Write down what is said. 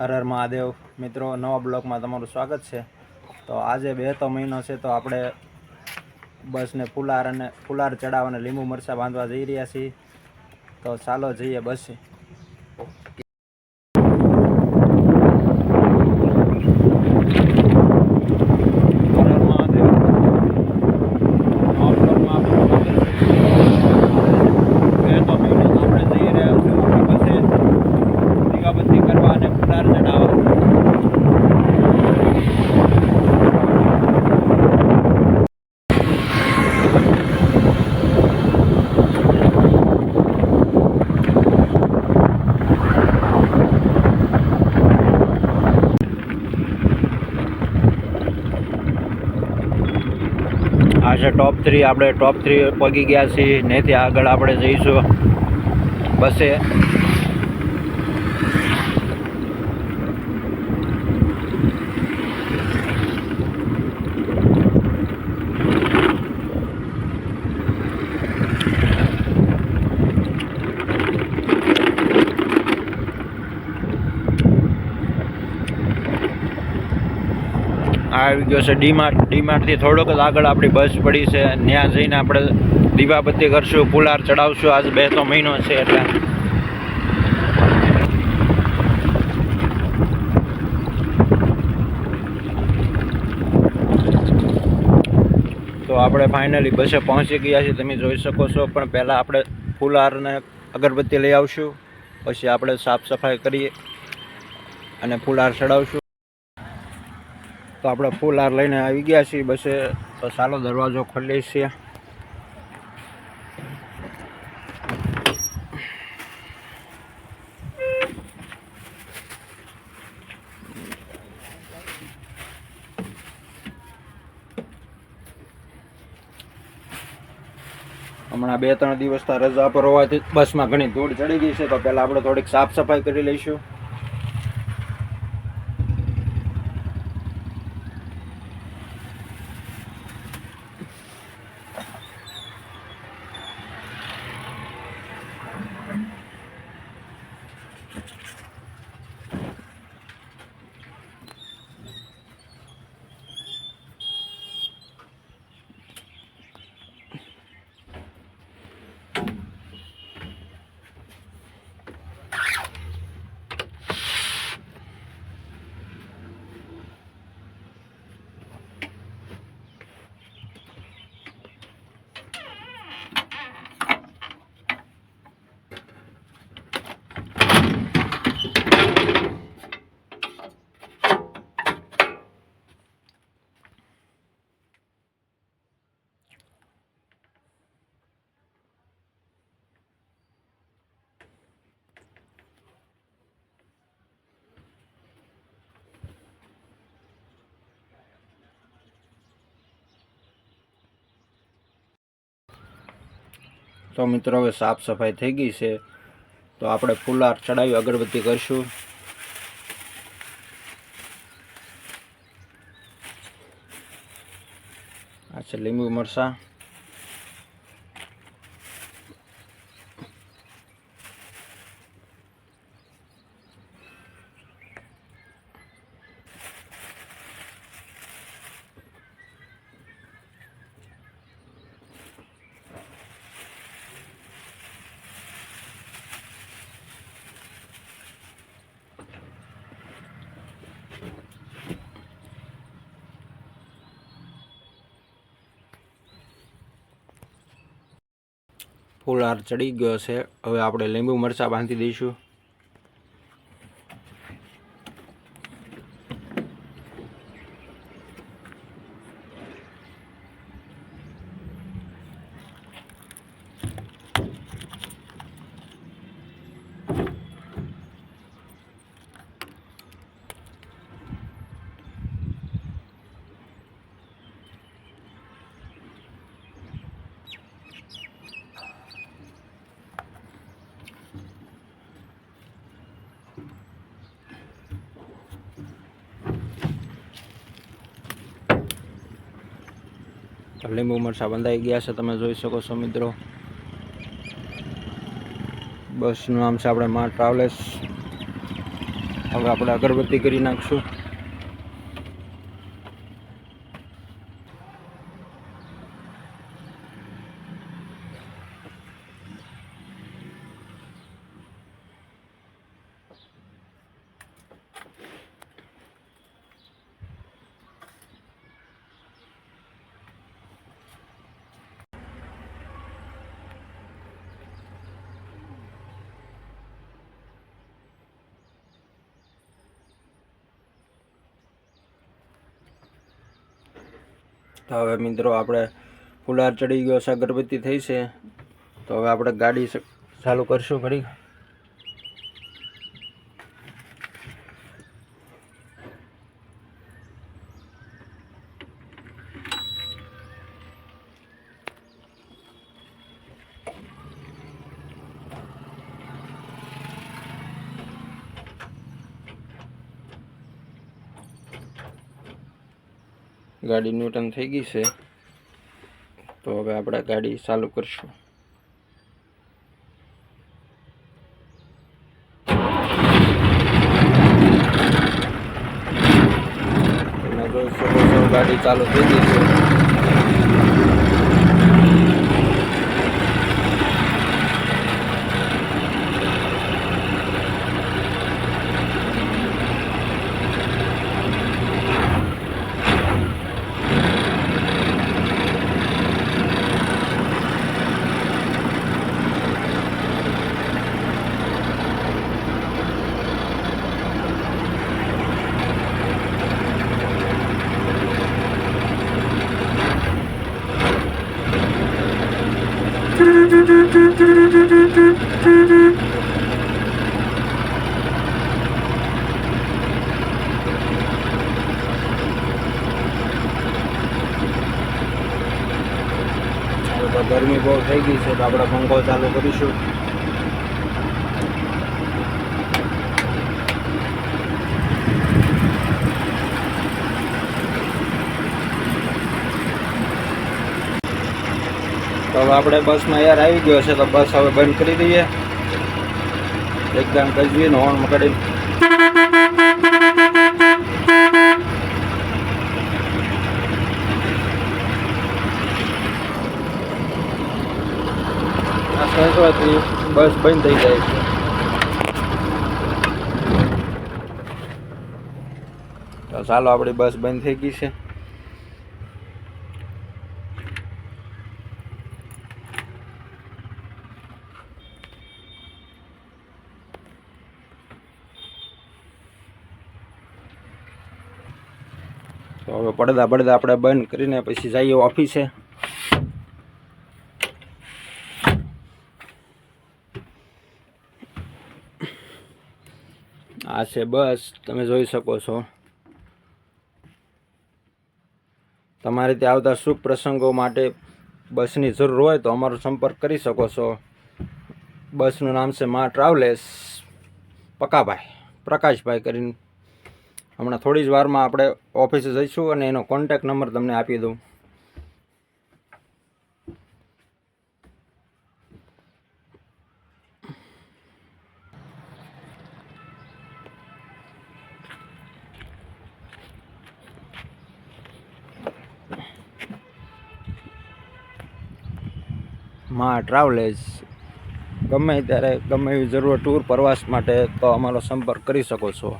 હર હર મહાદેવ. મિત્રો, નવા બ્લોકમાં તમારું સ્વાગત છે. તો આજે બે તો મહિનો છે, તો આપણે બસને ફુલાર અને ફુલાર ચડાવવાને લીંબુ મરચાં બાંધવા જઈ રહ્યા છીએ. તો ચાલો જઈએ બસે હર હર મહાદેવ નવા બ્લોકમાં આપણું સ્વાગત છે બે તો મહિનો તો આપણે જઈ રહ્યા છીએ આપણી બસે દીવાબત્તી કરવા અને ફુલાર ચડાવવા આ છે ટોપ થ્રી આપણે ટોપ થ્રી પગી ગયા છીએ. ત્યાંથી આગળ આપણે જઈશું. બસે આ આવી ગયો છે ડીમાર્ટ. ડીમાર્ટથી થોડોક જ આગળ આપણી બસ પડી છે. ત્યાં જઈને આપણે દીવાબત્તી કરશું, પુલાર ચડાવશું. આજ બે તો મહિનો છે એટલે. તો આપણે ફાઇનલી બસે પહોંચી ગયા છીએ. તમે જોઈ શકો છો, પણ પહેલાં આપણે ફુલાર અને અગરબત્તી લઈ આવશું. પછી આપણે સાફ સફાઈ કરીએ અને ફુલાર ચડાવશું. તો આપણે ફૂલ હાર લઈને આવી ગયા છીએ, બસે. તો ચાલો દરવાજો ખોલી છીએ. હમણાં બે ત્રણ દિવસના રજા પર હોવાથી બસમાં ઘણી ધૂળ ચડી ગઈ છે, તો પહેલાં આપણે થોડીક સાફ સફાઈ કરી લઈશું. તો મિત્રો, હવે સાફ સફાઈ થઈ ગઈ છે. તો આપણે ફુલાર ચડાવી અગરબત્તી કરશું. આ છે લીંબુ મરસા ફુલાર ચડી ગયો છે. હવે આપણે લીંબુ મરચાં બાંધી દઈશું. લીંબુ મરચાં બંધાઈ ગયા છે, તમે જોઈ શકો છો મિત્રો. બસનું નામ છે આપણે મા ટ્રાવેલ્સ. હવે આપણે અગરબત્તી કરી નાખશું. તો હવે મિત્રો આપણે ફુલાર ચડી ગયો છે અગરબત્તી થઈ છે. તો હવે આપણે ગાડી ચાલુ કરશું ઘડી ગાડી ન્યૂટન થઈ ગઈ છે. તો હવે આપણે ગાડી ચાલુ કરશું. ગાડી ચાલુ થઈ ગઈ છે હવે તો ગરમી બહુ થઈ ગઈ છે તો આપણે પંખો ચાલુ કરીશું. તો હવે આપણે બસમાં યાર આવી ગયો છે તો બસ હવે બંધ કરી દઈએ. એકદમ કજવીને હોર્ન કરી બસ બંધ થઈ જાય છે. તો ચાલો આપણી બસ બંધ થઈ ગઈ છે. તો હવે પડદા પડદા આપણે બંધ કરીને પછી જઈએ ઓફિસે. આ છે બસ, તમે જોઈ શકો છો. તમારે ત્યાં આવતા શુભ પ્રસંગો માટે બસની જરૂર હોય તો અમારો સંપર્ક કરી શકો છો. બસનું નામ છે મા ટ્રાવેલ્સ. પકાભાઈ પ્રકાશભાઈ કરીને હમણાં થોડી જ વારમાં આપણે ઓફિસે જઈશું અને એનો કોન્ટેક નંબર તમને આપી દઉં. માં ટ્રાવેલ્સ ગમે ત્યારે ગમે એવી જરૂર ટૂર પ્રવાસ માટે તો અમારો સંપર્ક કરી શકો છો.